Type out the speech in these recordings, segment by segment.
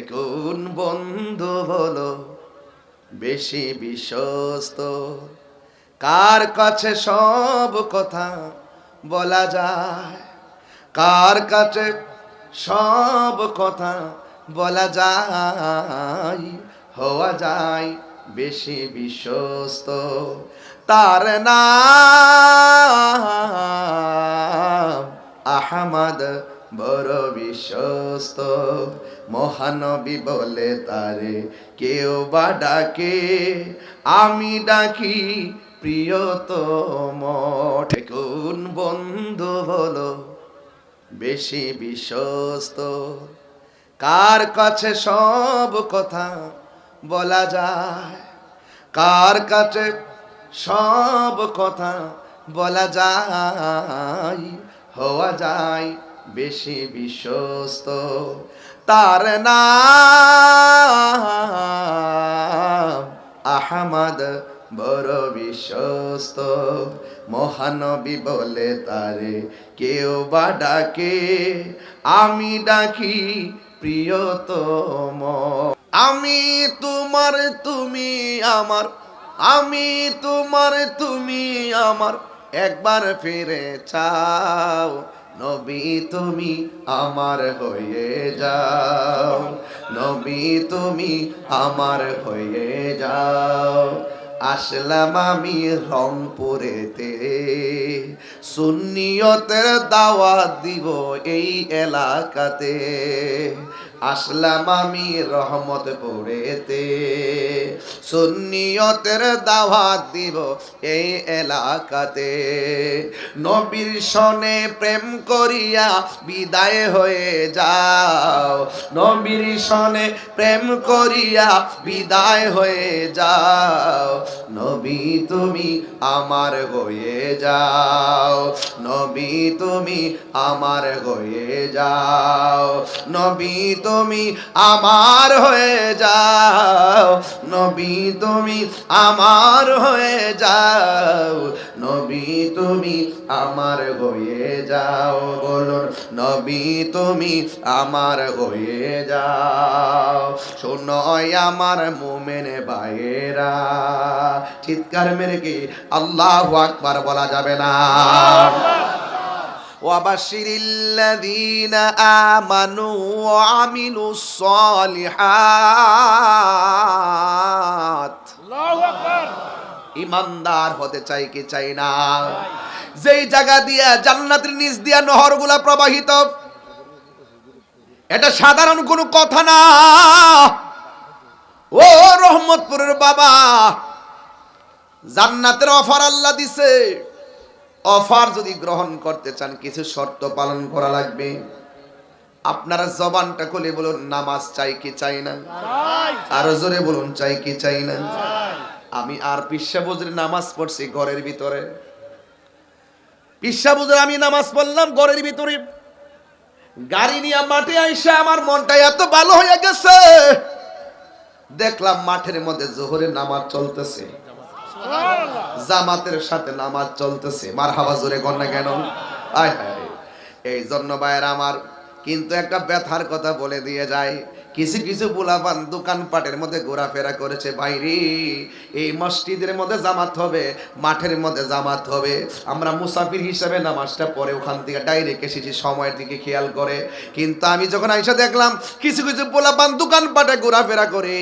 কোন বন্ধু হলো বেশি বিশ্বস্ত। কার কাছে সব কথা বলা যায়? কার কাছে সব কথা বলা যায়? হওয়া যায় বেশি বিশ্বস্ত। তার নাম আহমদ বড় বিশ্বস্ত। মহানবী বলে তারে, কেউ বা ডাকে, আমি ডাকি, প্রিয়তম। কোন বন্ধু হলো বেশি বিশ্বস্ত। কার কাছে সব কথা বলা যায়? কার কাছে সব কথা বলা যায়? হওয়া যায় বেশি বিশ্বস্ত। তার নাম আহমদ বড় বিশ্বস্ত। মহানবী বলে তারে কেউ বা ডাকে, আমি ডাকি প্রিয়তম। আমি তোমার, তুমি আমার। আমি তোমার, তুমি আমার। একবার ফিরে চাও। নবী তুমি আমার হয়ে যাও। নবী তুমি আমার হয়ে যাও। আসলাম আমি রংপুরেতে। সুন্নিয়তের দাওয়াত দিব এই এলাকাতে। আসলাম আমি রহমতপুরেতে সুন্নিয়তের দাওয়াত দিব এই এলাকাতে। নবীর সনে প্রেম করিয়া বিদায় হয়ে যাও। নবীর সনে প্রেম করিয়া বিদায় হয়ে যাও। নবী তুমি আমার হয়ে যাও। নবী তুমি আমার হয়ে যাও। নবী তুমি আমার হয়ে যাও। নবী তুমি আমার হয়ে যাও। নবী তুমি আমার হয়ে যাও বলুন। নবী তুমি আমার হয়ে যাও। শোনয় আমার মোমেন ভাইয়েরা। চিৎকার মেরে কি আল্লাহ আকবার বলা যাবে না? وبشر الذين آمنوا وعملوا الصالحات ইমানদার হতে চাই কি চাই না যেই জায়গা দিয়া জান্নাতের নিচ দিয়া নহরগুলা প্রবাহিত এটা সাধারণ কোনো কথা না ও রহমতপুরের বাবা জান্নাতের অফার আল্লাহ দিছে অফার যদি গ্রহণ করতে চান, কিছু শর্ত পালন করা লাগবে। আপনারা জবানটা খুলে বলুন, নামাজ চাই কি চাই না? আরও জোরে বলুন, চাই কি চাই না? আমি আর পিসা বুঝরে নামাজ পড়ছি ঘরের ভিতরে। পিসা বুঝরে আমি নামাজ পড়লাম ঘরের ভিতরে। গাড়ি নিয়ে মাঠে আইসা আমার মনটা এত ভালো হয়ে গেছে। দেখলাম মাঠের মধ্যে জোহরের নামাজ চলতেছে। জামাতের সাথে নামাজ চলতেছে। মার হাওয়া জোরে কর না কেন? আয় হায়। এই জন্য ভাইয়ের আমার কিন্তু একটা ব্যথার কথা বলে দিয়ে যায় কিছু কিছু বুলাবান দোকানপাটের মধ্যে ঘোরাফেরা করেছে বাইরে এই মসজিদের মধ্যে জামাত হবে, মাঠের মধ্যে জামাত হবে। আমরা মুসাফির হিসাবে নামাজটা পরে ওখান থেকে ডাইরেক্ট এসেছি, সময়ের দিকে খেয়াল করে। কিন্তু আমি যখন আইসা দেখলাম, কিছু কিছু পোলাপান দোকানপাটে ঘোরাফেরা করে।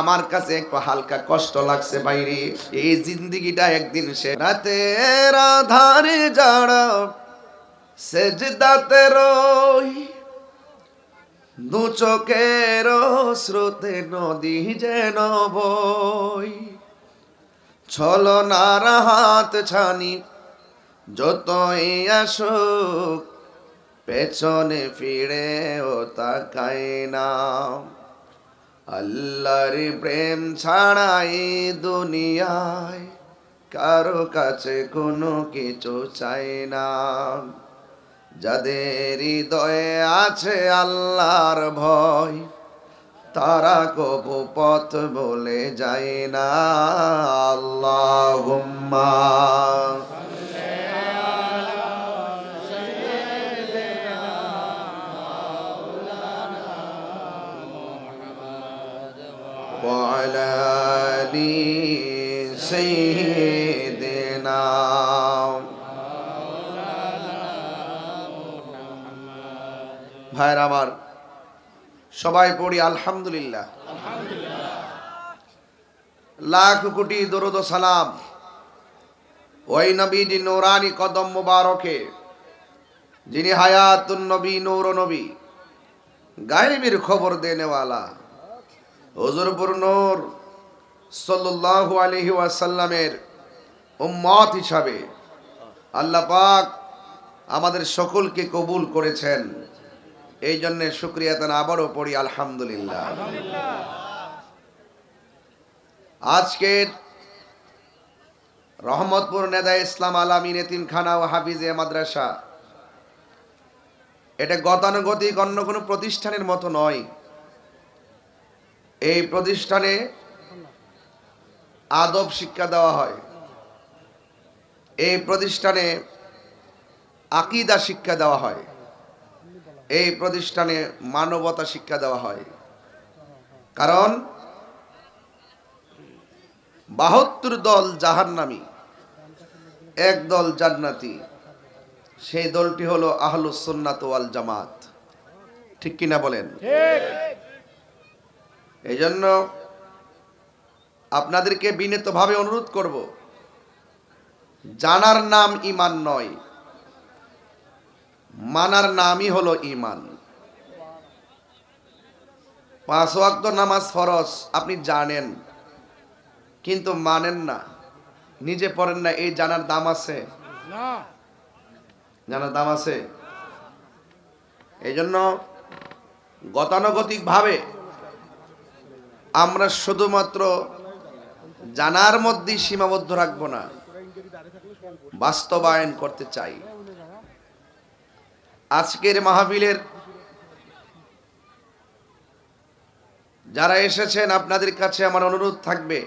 আমার কাছে একটু হালকা কষ্ট লাগছে বাইরে এই জিন্দিগিটা একদিন সে রাতের আধারে যারা সেজদাতে রই দু চোখের স্রোতে নদী যেন বই। ছলনার হাত ছানি, যতই আসুক, পেছনে ফিরে ও তাকাই না। আল্লাহর প্রেম ছাড়াই দুনিয়ায় কারও কাছে কোনো কিছু চাই না। যাদের হৃদয়ে আছে আল্লাহর ভয় তারা কবু পথ বলে যায় না আল্লাহ وعلى آل سيدنا সবাই পড়ি আলহামদুলিল্লাহ। লাখ কোটি দরুদ সালাম। ওই নবীজি নোরানি কদম মুবারকে, যিনি হায়াতুন নবী, নূর নবী, গায়েবের খবর দেনেওয়ালা। হুজুরপুর নূর সাল্লাল্লাহু আলাইহি ওয়াসাল্লামের উম্মত হিসাবে আল্লাহ পাক আমাদের সকলকে কবুল করেছেন। এই জন্য শুক্রিয়া তান আবারও পড়ি, আলহামদুলিল্লাহ। আজকের রহমতপুর নেদা ইসলাম আলামিন এতিমখানা ও হাফিজে মাদ্রাসা। এটা গতানুগতিক অন্য কোনো প্রতিষ্ঠানের মতো নয়। এই প্রতিষ্ঠানে আদব শিক্ষা দেওয়া হয়। এই প্রতিষ্ঠানে আকিদা শিক্ষা দেওয়া হয়। এই প্রতিষ্ঠানে মানবতা শিক্ষা দেওয়া হয়। কারণ বাহাত্তর দল জাহান্নামী এক দল জান্নাতি। সেই দলটি হলো আহলুস সুন্নাত ওয়াল জামাত। ঠিক কিনা বলেন? এই জন্য আপনাদেরকে বিনীতভাবে অনুরোধ করব জানার নাম ইমান নয়। মানার নামই হলো ইমান পাঁচ ওয়াক্ত নামাজ ফরজ আপনি জানেন কিন্তু মানেন না। নিজে পড়েন না এই জানার দাম আছে? জানার দাম আছে? এই জন্য গতানুগতিক ভাবে আমরা শুধুমাত্র জানার মধ্যেই সীমাবদ্ধ রাখব না বাস্তবায়ন করতে চাই। আজকের মাহফিলের যারা এসেছেন, আপনাদের কাছে আমার অনুরোধ থাকবে,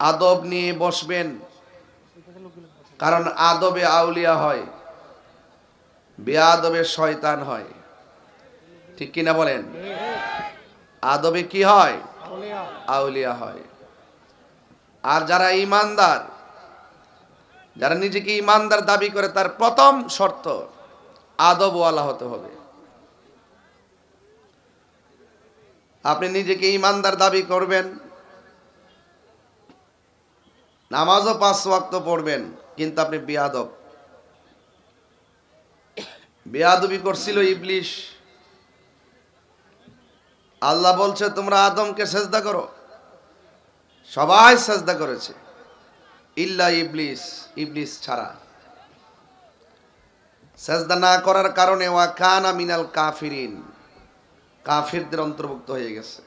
আদব নিয়ে বসবেন, কারণ আদবে আউলিয়া হয়, বেআদবে শয়তান হয়। ঠিক কিনা বলেন? আদবে কি হয়? আউলিয়া হয়। আর যারা ইমানদার যারা নিজেকে ইমানদার দাবি করে, তার প্রথম শর্ত আদবওয়ালা হতে হবে। আপনি নিজেকে ইমানদার দাবি করবেন, নামাজও পাঁচ ওয়াক্ত পড়বেন, কিন্তু আপনি বিয়াদব। বেয়াদবি করছিল ইবলিশ। আল্লাহ বলছে, তোমরা আদমকে সেজদা করো। সবাই সেজদা করেছে। ইল্লা ইবলিস ইবলিস ছাড়া। সেজদা না করার কারণে ওয়া কানা মিনাল কাফিরিন, কাফিরদের অন্তর্ভুক্ত হয়ে গেছে।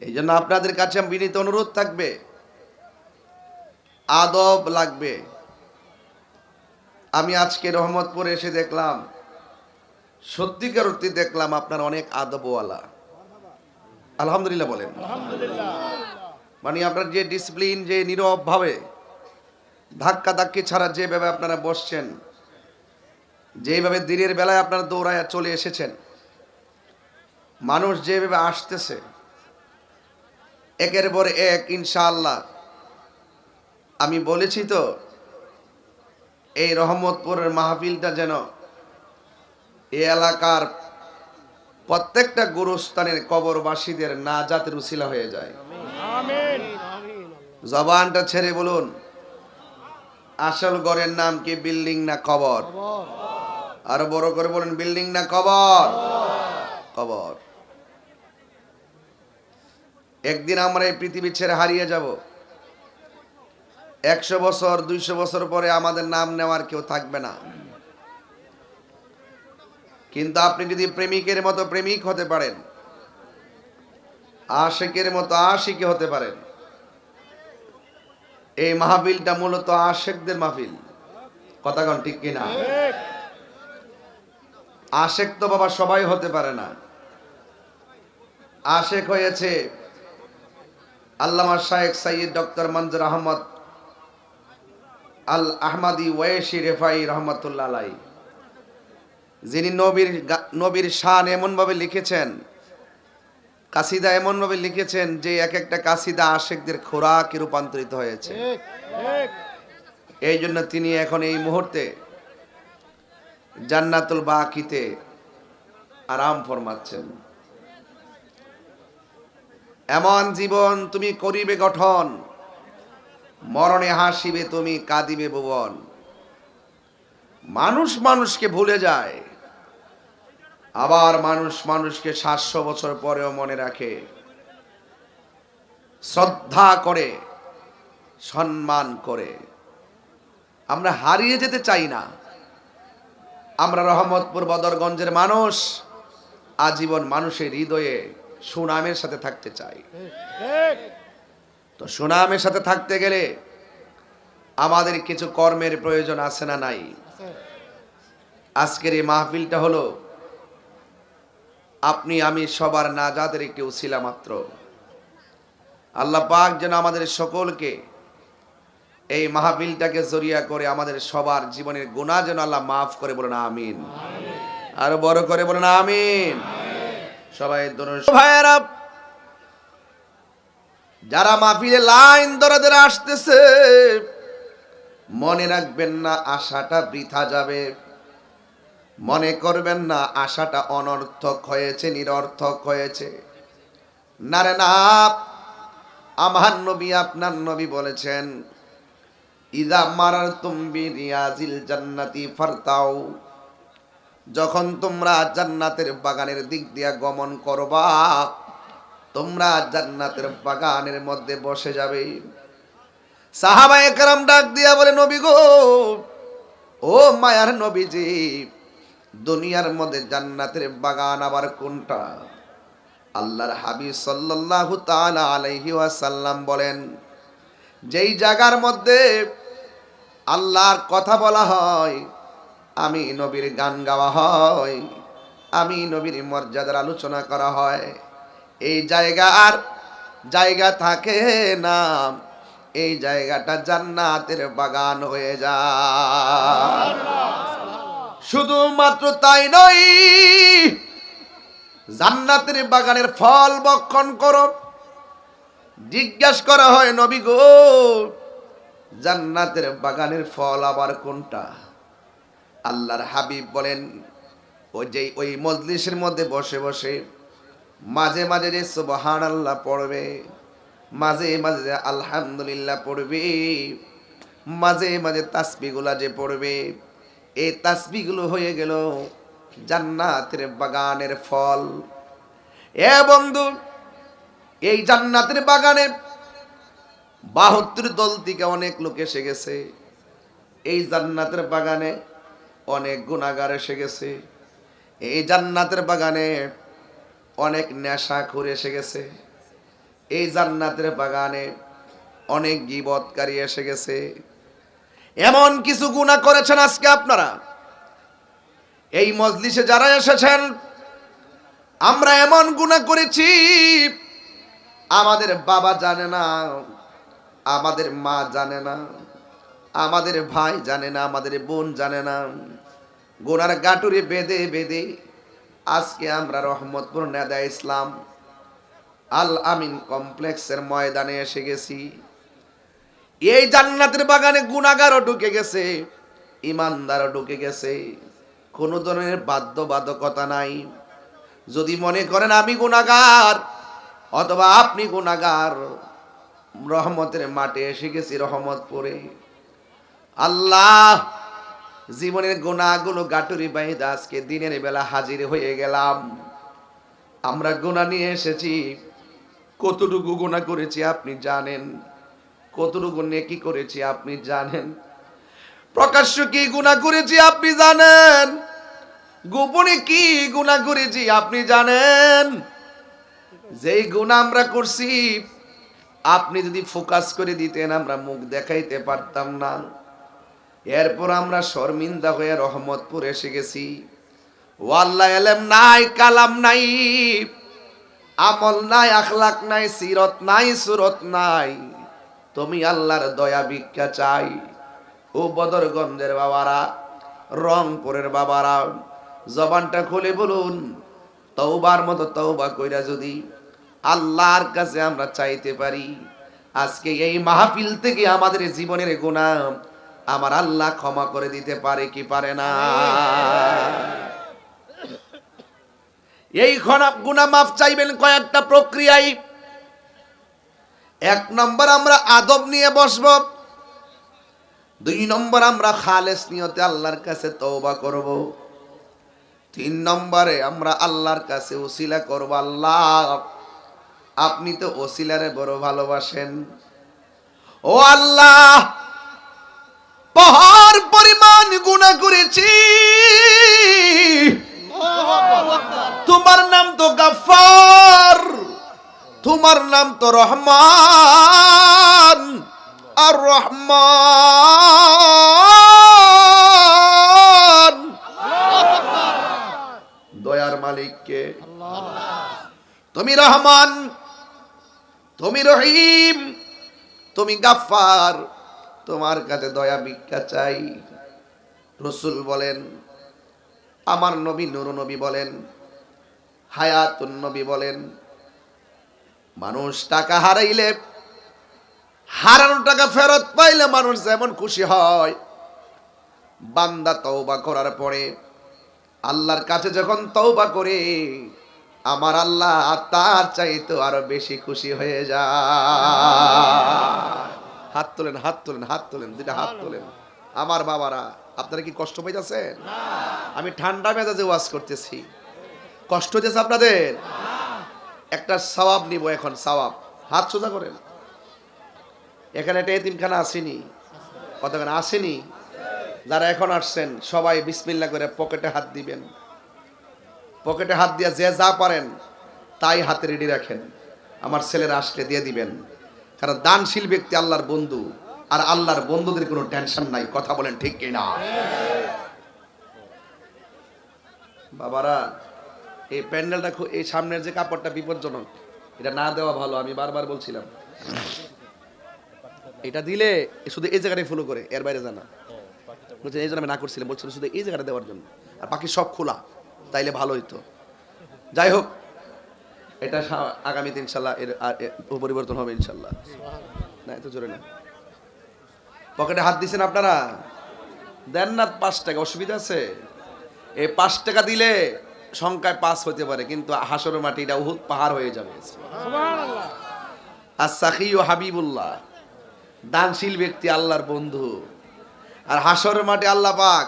এই জন্য আপনাদের কাছে বিনীত অনুরোধ থাকবে, আদব লাগবে। আমি আজকে রহমতপুরে এসে দেখলাম, সত্যিকার অর্থে দেখলাম আপনার অনেক আদবওয়ালা। আলহামদুলিল্লাহ বলেন। মানে আপনার যে ডিসিপ্লিন যে নীরব ভাবে ধাক্কা ধাক্কি ছাড়া যেভাবে আপনারা বসছেন, যেভাবে দিনের বেলায় আপনারা দৌড়ায় চলে এসেছেন, মানুষ যেভাবে আসতেছে, একের পর এক ইনশাআল্লাহ। আমি বলেছি তো, এই রহমতপুরের মাহফিলটা যেন এই এলাকার প্রত্যেকটা গুরুস্থানের কবরবাসীদের না জাতের উশিলা হয়ে যায়। জবানটা ছেড়ে বলুন, আসল ঘরের নাম কি বিল্ডিং না কবর? আরও বড় করে বলুন, বিল্ডিং না কবর? কবর। একদিন আমরা এই পৃথিবী ছেড়ে হারিয়ে যাব। একশো বছর, দুইশো বছর পরে আমাদের নাম নেওয়ার কেউ থাকবে না। কিন্তু আপনি যদি প্রেমিকের মতো প্রেমিক হতে পারেন, আশেকের মতো আশিকে হতে পারেন এই মাহফিলটা মূলত আশেকদের মাহফিল। কথা কন ঠিক কিনা? আশেক তো বাবা সবাই হতে পারে না। আশেক হয়েছে আল্লামা শায়েখ সাইয়দ ডক্টর মঞ্জুর আহমদ আল আহমাদি ওয়েশি রেফাই রহমতুল্লাহ আলাই যিনি নবীর নবীর শান এমনভাবে লিখেছেন কাসিদা এমনভাবে লিখেছেন যে এক একটা কাসিদা আশেকদের খোরাকে রূপান্তরিত হয়েছে। এই জন্য তিনি এখন এই মুহূর্তে জান্নাতুল বাকিতে আরাম ফরমাচ্ছেন। এমন জীবন তুমি করিবে গঠন, মরণে হাসিবে তুমি, কাঁদিবে ভুবন। মানুষ মানুষকে ভুলে যায়। আবার মানুষ মানুষকে সাতশো বছর পরেও মনে রাখে। শ্রদ্ধা করে, সম্মান করে। আমরা হারিয়ে যেতে চাই না। আমরা রহমতপুর বদরগঞ্জের মানুষ, আজীবন মানুষের হৃদয়ে সুনামের সাথে থাকতে চাই। তো সুনামের সাথে থাকতে গেলে আমাদের কিছু কর্মের প্রয়োজন আছে না নাই? আজকের এই মাহফিলটা হলো আপনি, আমি সবার নাজাদের একটি উসিলা মাত্র। আল্লাহ পাক যেন আমাদের সকলকে এই মাহফিলটাকে জরিয়া করে আমাদের সবার জীবনের গুণা যেন আল্লাহ মাফ করে বলেন, আমিন। আরও বড় করে বলেন, আমিন। সবাই। ভাইয়েরা, যারা মাহফিলে লাইন ধরে ধরে আসতেছে, মনে রাখবেন না, আশাটা বৃথা যাবে। মনে করবেন না, আশাটা অনর্থক হয়েছে, নিরর্থক হয়েছে। না রে না আমার নবী আপনার নবী বলেছেন, ইদা মারার তুমি রিয়াজিল জান্নাতি ফারতাও যখন তোমরা জান্নাতের বাগানের দিক দিয়া গমন করবা, তোমরা জান্নাতের বাগানের মধ্যে বসে যাবে। সাহাবা একরাম ডাক দিয়া বলে, নবী গো, ও মায়ার নবীজি দুনিয়ার মধ্যে জান্নাতের বাগান আবার কোনটা? আল্লাহর হাবিব সাল্লাল্লাহু তাআলা আলাইহি ওয়াসাল্লাম বলেন, যেই জায়গার মধ্যে আল্লাহর কথা বলা হয়, আমি নবীর গান গাওয়া হয়, আমি নবীর মর্যাদার আলোচনা করা হয়। এই জায়গার জায়গা থাকে না, এই জায়গাটা জান্নাতের বাগান হয়ে যায়। শুধুমাত্র তাই নয়, জান্নাতের বাগানের ফল বক্ষণ করো। জিজ্ঞাস করা হয়, নবী গো, জান্নাতের বাগানের ফল আবার কোনটা? আল্লাহর হাবিব বলেন, ওই যে ওই মজলিসের মধ্যে বসে বসে মাঝে মাঝে যে সুবহান আল্লাহ পড়বে, মাঝে মাঝে যে আলহামদুলিল্লাহ পড়বে, মাঝে মাঝে তাসবিগুলা যে পড়বে এই তাসবিগুলো হয়ে গেল জান্নাতের বাগানের ফল। এ বন্ধু, এই জান্নাতের বাগানে বাহাত্তর দল থেকে অনেক লোক এসে গেছে। এই জান্নাতের বাগানে অনেক গুণাগার এসে গেছে। এই জান্নাতের বাগানে অনেক নেশা করে এসে গেছে। এই জান্নাতের বাগানে অনেক গিবৎকারী এসে গেছে। এমন কিছু গুণা করেছেন আজকে আপনারা। এই মজলিসে যারা এসেছেন, আমরা এমন গুণা করেছি, আমাদের বাবা জানে না, আমাদের মা জানে না, আমাদের ভাই জানে না, আমাদের বোন জানে না। গোনার গাটুরে বেঁধে বেঁধে আজকে আমরা রহমতপুর নেদা ইসলাম আল আমিন কমপ্লেক্সের ময়দানে এসে গেছি। এই জান্নাতের বাগানে গুণাগারও ঢুকে গেছে ইমানদারও ঢুকে গেছে। কোনো ধরনের বাধ্যবাধকতা নাই। যদি মনে করেন আমি গুণাগার অথবা আপনি গুণাগার রহমতের মাঠে এসে গেছি রহমতপুরে আল্লাহ জীবনের গুণাগুলো গাটুরি বাইদা আজকে দিনের বেলা হাজির হয়ে গেলাম। আমরা গুণা নিয়ে এসেছি। কতটুকু গুণা করেছি আপনি জানেন? কতটুকু নেকি করেছি আপনি জানেন? প্রকাশ্য কি গুণা করেছি আপনি জানেন? গোপনে কি গুণা করেছি আপনি জানেন? যেই গুণা আমরা করছি, আপনি যদি ফোকাস করে দিতেন, আমরা মুখ দেখাইতে পারতাম না। এরপর আমরা শর্মিন্দা হয়ে রহমতপুর এসে গেছি। ওয়াল্লাহ এলেম নাই, কালাম নাই, আমল নাই, আখলাক নাই, সিরত নাই, সুরত নাই। তুমি আল্লাহর দয়া ভিক্ষা চাই। ও বদরগঞ্জের বাবারা, রংপুরের বাবারা, জবানটা খুলে বলুন তৌবার মতো তৌবা কইরা যদি আল্লাহর কাছে আমরা চাইতে পারি, আজকে এই মাহফিল থেকে আমাদের জীবনের গুনাহ আমার আল্লাহ ক্ষমা করে দিতে পারে কি পারে না? এই গুনাহ মাফ চাইবেন কয়েকটা প্রক্রিয়ায়। এক নম্বর আমরা আদব নিয়ে বসব। দুই নম্বর আমরা খালেস নিয়তে আল্লাহর কাছে তওবা করব। তিন নম্বরে আমরা আল্লাহর কাছে ওসিলা করব। আল্লাহ আপনি তো ওসিলারে বড় ভালোবাসেন। ও আল্লাহ পাহাড় পরিমাণ গুণা করেছি। তোমার নাম তো গাফার তোমার নাম তো রহমান। আর রহমান। দয়ার মালিককে। তুমি রহমান, তুমি রহিম, তুমি গাফার তোমার কাছে দয়া ভিক্ষা চাই। রসুল বলেন, আমার নবী নুর নবী বলেন, হায়াতুন নবী বলেন মানুষ টাকা হারাইলে হারানো টাকা ফেরত পাইলে মানুষ যেমন খুশি হয়। বান্দা তওবা করার পরে আল্লাহর কাছে যখন তওবা করে আমার আল্লাহ তার চাইতো আরও বেশি খুশি হয়ে যায়। হাত তোলেন হাত তোলেন হাত তোলেন দুটা হাত তোলেন। আমার বাবারা আপনারা কি কষ্ট পাইতেছেন? আমি ঠান্ডা মেজাজে ওয়াজ করতেছি। কষ্ট হইতেছে আপনাদের? একটা সওয়াব নিব এখন, সওয়াব। হাত সোজা করেন। এখানে একটা এতিমখানা আসেনি। কতখানে? আসেনি। যারা এখন আসছেন, সবাই বিসমিল্লা করে পকেটে হাত দিবেন। পকেটে হাত দিয়ে যে যা পারেন, তাই হাতে রেডি রাখেন। আমার ছেলেরা আসলে দিয়ে দিবেন। কারণ দানশীল ব্যক্তি আল্লাহর বন্ধু, আর আল্লাহর বন্ধুদের কোনো টেনশন নাই। কথা বলেন ঠিক কিনা? বাবারা এই প্যান্ডেলটা এই সামনের যে কাপড়টা বিপজ্জনক, এটা না দেওয়া ভালো, আমি বারবার বলছিলাম। এটা দিলে শুধু এই জায়গাটাই ফলো করে, এর বাইরে জানা বলছেন এই জন্য আমি না করছিলাম বলছিল শুধু এই জায়গাটা দেওয়ার জন্য। আর বাকি সব খোলা, তাইলে ভালো হইতো। যাই হোক, এটা আগামীতে ইনশাল্লাহ এর পরিবর্তন হবে ইনশাল্লাহ। না, এত জোরে না। পকেটে হাত দিছেন আপনারা? দেন না পাঁচ টাকা, অসুবিধা আছে। এই পাঁচ টাকা দিলে সংখ্যায় পাস হতে পারে কিন্তু হাসর মাটিটা উহুদ পাহাড় হয়ে যাবে। আর সাকি ও হাবিবুল্লাহ দানশীল ব্যক্তি আল্লাহর বন্ধু। আর হাসর মাঠে আল্লাহ পাক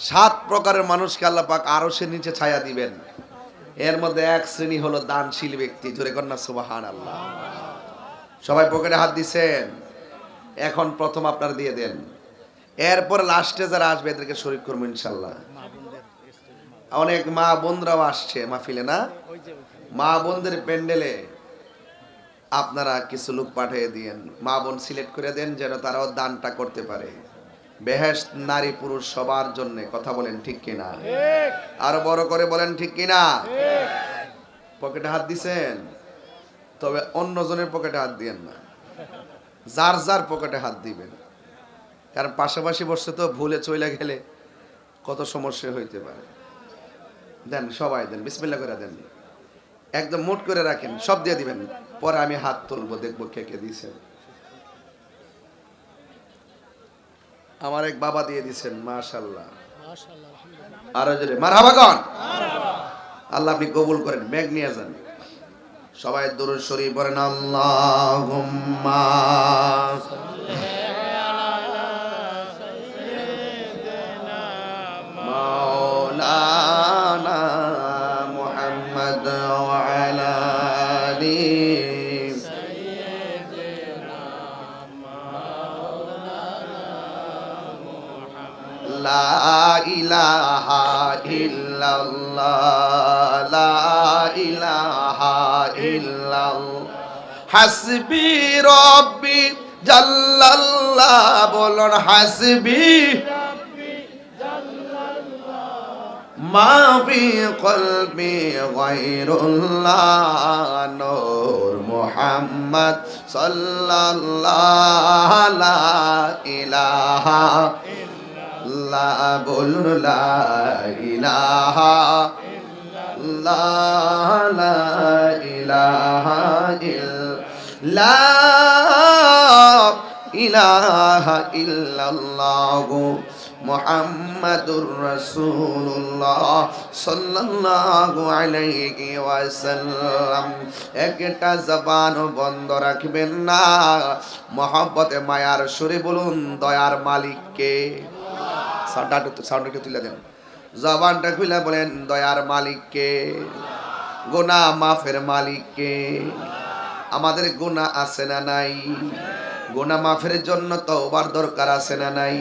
সাত প্রকারের মানুষকে আল্লাহ পাক আরও সে নিচে ছায়া দিবেন। এর মধ্যে এক শ্রেণি হলো দানশীল ব্যক্তি জোরে কন্যা সুবাহান আল্লাহ সবাই পকেটে হাত দিছেন? এখন প্রথম আপনার দিয়ে দেন। এরপর লাস্টে যারা আসবে এদেরকে শরীর করব ইনশাল্লাহ। অনেক মা বোনরাও আসছে মাহফিলে, না? মা বোনদের প্যান্ডেলে আপনারা কিছু লোক পাঠিয়ে দিয়েন। মা বোন সিলেক্ট করে দেন যেন তারাও দানটা করতে পারে। বেহেস নারী পুরুষ সবার জন্য, কথা বলেন ঠিক কিনা? আরও বড় করে বলেন ঠিক কিনা? পকেটে হাত দিছেন? তবে অন্য জনের পকেটে হাত দিয়েন না। যার যার পকেটে হাত দিবেন। কারণ পাশাপাশি বসে তো ভুলে চলে গেলে কত সমস্যা হইতে পারে। দেন, সবাই দেন বিসমিল্লা করে দেন। একদম মোট করে রাখেন, সব দিয়ে দিবেন। পরে আমি হাত তুলবো, দেখব কে কে দিছে। আমার এক বাবা দিয়ে দিছেন মাশাল্লাহ আরও জোরে মারহাবাগন আল্লাহ আপনি কবুল করেন, মেঘ নিয়ে যান। সবাই দরুদ শরীফ পড়েন, আল্লাহুম্মা ইল্লাল্লাহ ইলাহা ইল্লাল্লাহ। হাসবি রব্বি, জাল্লাল্লাহ বলুন হাসবি। মাফি কলবি গায়রুল্লাহ, নূর মুহাম্মদ সাল্লাল্লাহু, লা ইলাহা ইল্লাল্লাহ বলুন, লা ইলাহা ইল্লাল্লাহ, লা ইলাহা ইল্লাল্লাহ ইলাহা ইল্লাল্লাহ, মুহাম্মাদুর রাসূলুল্লাহ সাল্লাল্লাহু আলাইহি ওয়াসাল্লাম। একটা জবান বন্ধ রাখবেন না। মহব্বতে, মায়ার সুরে বলুন, দয়ার মালিককে। জবানটা খুলে বলেন, দয়ার মালিককে, গোনা মাফের মালিককে, আমাদের গুনাহ আছে না নাই? গোনা মাফের জন্য তওবার দরকার আছে না নাই?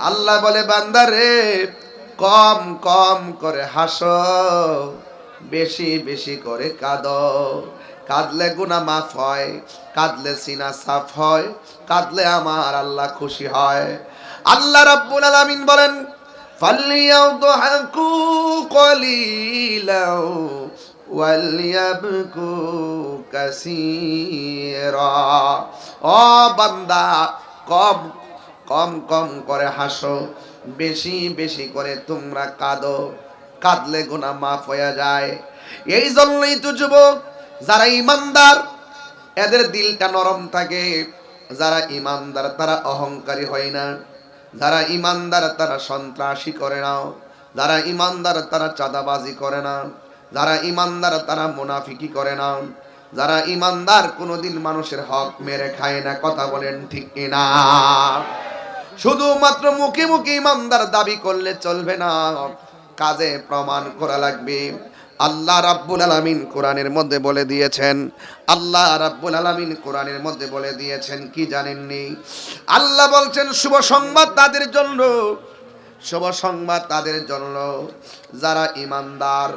আল্লাহ বলে, বান্দারে, কম কম করে হাসো, বেশি বেশি করে কাঁদ। কাঁদলে গুনা মাফ হয়, কাঁদলে সিনা সাফ হয়, কাঁদলে আমার আল্লাহ খুশি হয়। আল্লাহ রাব্বুল আলামিন বলেন ফালিয়াদহাকু কলিলা ওয়ালিয়াবকু কাসীরা। ও বান্দা, কম কম কম করে হাসো, বেশি বেশি করে তোমরা কাঁদো, কাঁদলে গুনাহ মাফ হয়ে যায়। এই জন্যই তো যুবক, যারা ইমানদার এদের দিলটা নরম থাকে, যারা ইমানদার তারা অহংকারী হয় না। যারা ইমানদার, তারা সন্ত্রাসী করে না। যারা ইমানদার, তারা চাঁদাবাজি করে না। যারা ইমানদার, তারা মুনাফিকি করে না। যারা ইমানদার, কোনোদিন মানুষের হক মেরে খায় না। কথা বলেন ঠিক কিনা? শুধুমাত্র মুখে মুখে ইমানদার দাবি করলে চলবে না। কাজে প্রমাণ করা লাগবে। আল্লাহ রাব্বুল আলামিন কোরআনের মধ্যে বলে দিয়েছেন। আল্লাহ রাব্বুল আলামিন কোরআনের মধ্যে বলে দিয়েছেন, কি জানেননি? আল্লাহ বলছেন, শুভ সংবাদ তাদের জন্য। শুভ সংবাদ তাদের জন্য। যারা ইমানদার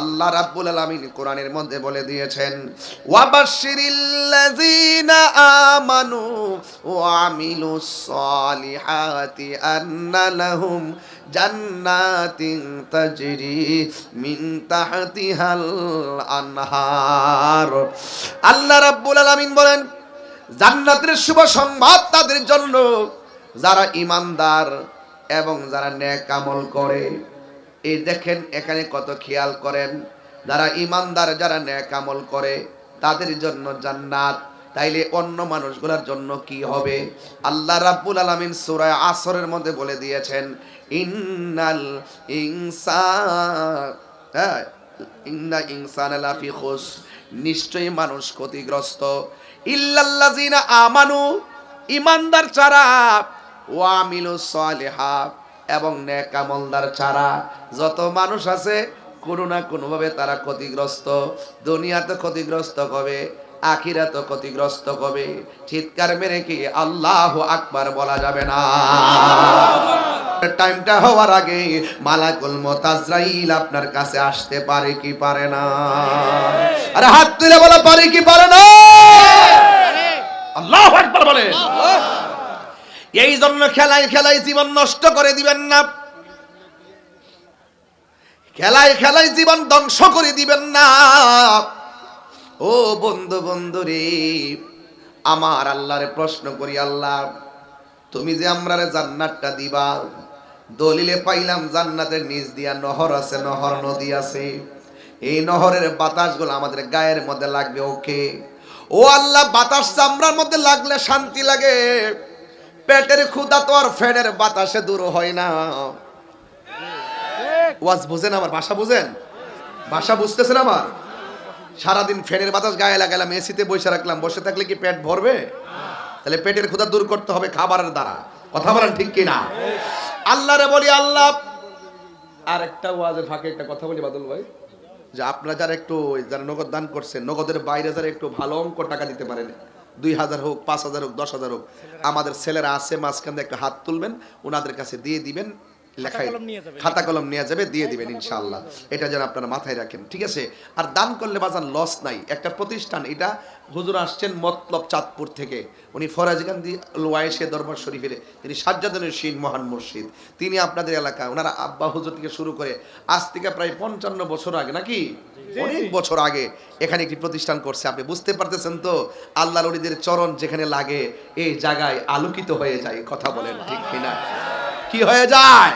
আল্লাহ রাব্বুল আলামিন কোরআনের মধ্যে বলে দিয়েছেন, ওয়াবাশশিরিল্লাযীনা আমানু আমিলুস সালিহাতি আন্না লাহুম জান্নাতিন তাজরি মিন তাহতিহাল আনহার আল্লাহ রাব্বুল আলামিন বলেন, জান্নাতের শুভ সংবাদ তাদের জন্য। যারা ইমানদার এবং যারা নেক আমল করে, এই দেখেন এখানে কত খেয়াল করেন। যারা ইমানদার যারা নেক আমল করে, তাদের জন্য জান্নাত তাইলে অন্য মানুষগুলোর জন্য কি হবে? আল্লাহ রাব্বুল আলামিন সূরা আসরের মধ্যে বলে দিয়েছেন, ইন্নাল ইনসান হ্যাঁ ইন্না ইনসানা লাফি খুস নিশ্চয়ই মানুষ ক্ষতিগ্রস্ত। ইল্লাল্লাযিনা আমানু ইমানদার ছাড়া ওয়ামিলু সালিহা এবং নেক আমলদার ছাড়া। যত মানুষ আছে, কোনো না কোনোভাবে তারা ক্ষতিগ্রস্ত। দুনিয়াতে ক্ষতিগ্রস্ত হবে আখিরাত ক্ষতিগ্রস্ত হবে। চিৎকার মেরে কি আল্লাহ আকবার বলা যাবে না। টাইমটা হওয়ার আগে মালাকুল মোতাজরাইল আপনার কাছে আসতে পারে কি পারে না? আরে হাত তুলে বলা, পারে কি পারে না? আল্লাহ আকবার বলে। এই জন্য খেলায় খেলায় জীবন নষ্ট করে দিবেন না। খেলায় খেলায় জীবন ধ্বংস করে দিবেন না। ও বন্ধু বন্ধু রে আমার আল্লাহরে প্রশ্ন করি, আল্লাহ, তুমি যে আমরারে জান্নাতটা দিবা, দলিলে পাইলাম জান্নাতের নিচ দিয়া নহর আছে, নহর নদী আছে। এই নহরের বাতাসগুলো আমাদের গায়ের মধ্যে লাগবে, ওকে? ও আল্লাহ, বাতাস চামড়ার মধ্যে লাগলে শান্তি লাগে। পেটের ক্ষুদা তো আর ফ্যানের বাতাসে দূর হয় না। ওয়াজ বুঝেন আমার ভাষা বুঝেন? ভাষা বুঝতেছেন আমার? সারাদিন ফ্যানের বাতাস গায়ে লাগালাম এসিতে বসে রাখলাম। বসে থাকলে কি পেট ভরবে? তাহলে পেটের ক্ষুদা দূর করতে হবে খাবারের দ্বারা। কথা বলেন ঠিক কিনা? আল্লাহরে বলি, আল্লাহ। আর একটা ওয়াজের ফাঁকে একটা কথা বলি, বাদল ভাই। যে আপনারা যারা একটু যারা নগদ দান করছেন, নগদের বাইরে যারা একটু ভালো অঙ্ক টাকা দিতে পারেন, দুই হাজার হোক, পাঁচ হাজার হোক, দশ হাজার হোক, আমাদের ছেলেরা আছে মাঝখান দিয়ে একটা হাত তুলবেন, ওনাদের কাছে দিয়ে দিবেন লেখাই। খাতা কলম নিয়ে যাবে দিয়ে দিবেন ইনশাআল্লাহ। এটা যেন আপনারা মাথায় রাখেন ঠিক আছে? আর দান করলে বাজান লস নাই। একটা প্রতিষ্ঠান এটা হুজুর আসছেন মতলব চাঁদপুর থেকে। উনি ফরাজগান্ধী লোয়াইশে দরবার শরীফের তিনি সাজ্জাদনের শিন মহান মুর্শিদ। তিনি আপনাদের এলাকা ওনারা আব্বা হুজুর থেকে শুরু করে আজ থেকে প্রায় পঞ্চান্ন বছর আগে নাকি? অনেক বছর আগে এখানে একটি প্রতিষ্ঠান করছে আপনি বুঝতে পারতেছেন তো? আল্লাহ রলিদের চরণ যেখানে লাগে এই জায়গায় আলোকিত হয়ে যায় কথা বলেন ঠিক কিনা? কি হয়ে যায়?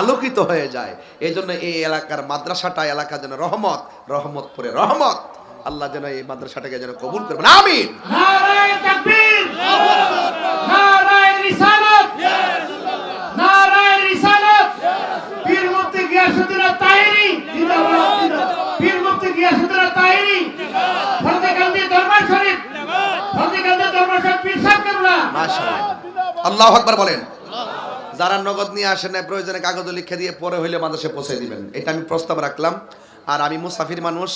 আলোকিত হয়ে যায়। এই জন্য এই এলাকার মাদ্রাসাটা এলাকা যেন রহমত রহমত পরে রহমত। আল্লাহ যেন এই মাদ্রাসাটাকে যেন কবুল করবেন আমিন। আল্লাহ আকবার বলেন। যারা নগদ নিয়ে আসেন না প্রয়োজনে কাগজ লিখে দিয়ে পরে হইলে মাদ্রাসে পৌঁছে দিবেন। এটা আমি প্রস্তাব রাখলাম। আর আমি মুসাফির মানুষ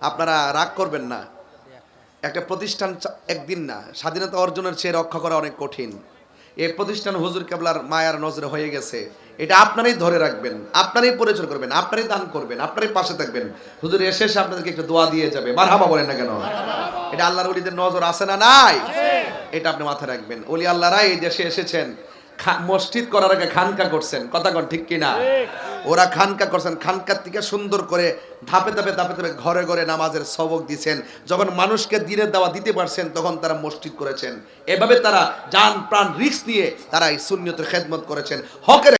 আপনারা রাগ করবেন না। একটা প্রতিষ্ঠান একদিন না স্বাধীনতা অর্জনের চেয়ে রক্ষা করা অনেক কঠিন। এই প্রতিষ্ঠান হুজুর কেবলার মায়ার নজরে হয়ে গেছে। এটা আপনারই ধরে রাখবেন আপনারই পরিচয় করবেন আপনারই দান করবেন আপনারই পাশে থাকবেন। হুজুর এসে এসে আপনাদেরকে একটু দোয়া দিয়ে যাবে। মারহাবা বলেন না কেন? এটা আল্লাহর ওলিদের নজর আছে না নাই? এটা আপনি মাথায় রাখবেন। ওলি আল্লাহরা এই দেশে এসেছেন। মসজিদ করার আগে খানকা করছেন। কথা কন ঠিক কিনা? ওরা খানকা করছেন খানকার থেকে সুন্দর করে ধাপে ধাপে ধাপে ধাপে ঘরে ঘরে নামাজের সবক দিছেন। যখন মানুষকে দিনের দাওয়া দিতে পারছেন তখন তারা মসজিদ করেছেন। এভাবে তারা যান প্রাণ রিক্স নিয়ে তারা এই শূন্যতের খেদমত করেছেন। হকের